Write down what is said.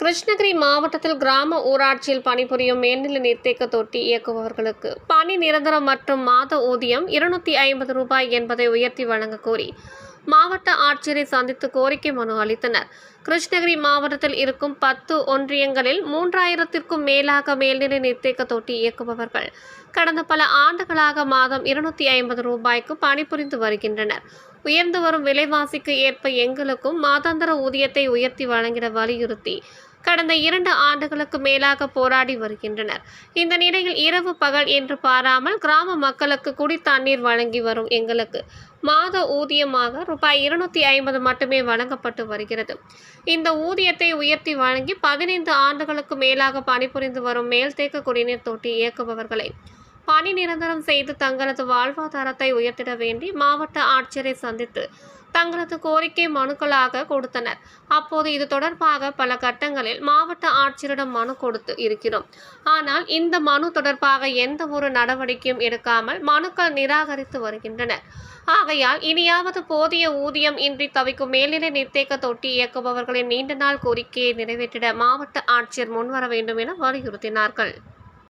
கிருஷ்ணகிரி மாவட்டத்தில் கிராம ஊராட்சியில் பணிபுரியும் மேல்நிலை நீர்த்தேக்க தொட்டி இயக்குபவர்களுக்கு பணி நிரந்தரம் மற்றும் மாத ஊதியம் இருநூத்தி ஐம்பது ரூபாய் என்பதை உயர்த்தி வழங்க கோரி மாவட்ட ஆட்சியரை சந்தித்து கோரிக்கை மனு அளித்தனர். கிருஷ்ணகிரி மாவட்டத்தில் இருக்கும் பத்து ஒன்றியங்களில் மூன்றாயிரத்திற்கும் மேலாக மேல்நிலை நீர்த்தேக்க தொட்டி இயக்குபவர்கள் கடந்த பல ஆண்டுகளாக மாதம் இருநூத்தி ஐம்பது ரூபாய்க்கு பணிபுரிந்து வருகின்றனர். உயர்ந்து வரும் விலைவாசிக்கு ஏற்ப எங்களுக்கும் மாதாந்திர ஊதியத்தை உயர்த்தி வழங்கிட வலியுறுத்தி கடந்த இரண்டு ஆண்டுகளுக்கு மேலாக போராடி வருகின்றனர். இந்த நிலையில் இரவு பகல் என்று பாராமல் கிராம மக்களுக்கு குடி தண்ணீர் வழங்கி வரும் எங்களுக்கு மாத ஊதியமாக ரூபாய் இருநூத்தி ஐம்பது மட்டுமே வழங்கப்பட்டு வருகிறது. இந்த ஊதியத்தை உயர்த்தி வழங்கி பதினைந்து ஆண்டுகளுக்கு மேலாக பணிபுரிந்து வரும் மேல்தேக்க குடிநீர் தொட்டி இயக்குபவர்களை பணி நிரந்தரம் செய்து தங்களது வாழ்வாதாரத்தை உயர்த்திட வேண்டி மாவட்ட ஆட்சியரை சந்தித்து தங்களது கோரிக்கை மனுக்களாக கொடுத்தனர். அப்போது இது தொடர்பாக பல கட்டங்களில் மாவட்ட ஆட்சியரிடம் மனு கொடுத்து இருக்கிறோம். ஆனால் இந்த மனு தொடர்பாக எந்த ஒரு நடவடிக்கையும் எடுக்காமல் மனுக்கள் நிராகரித்து வருகின்றனர். ஆகையால் இனியாவது போதிய ஊதியம் இன்றி தவிக்கும் மேல்நிலை நீர்த்தேக்க தொட்டி இயக்குபவர்களின் நீண்ட நாள் கோரிக்கையை நிறைவேற்றிட மாவட்ட ஆட்சியர் முன்வர வேண்டும் என வலியுறுத்தினார்கள்.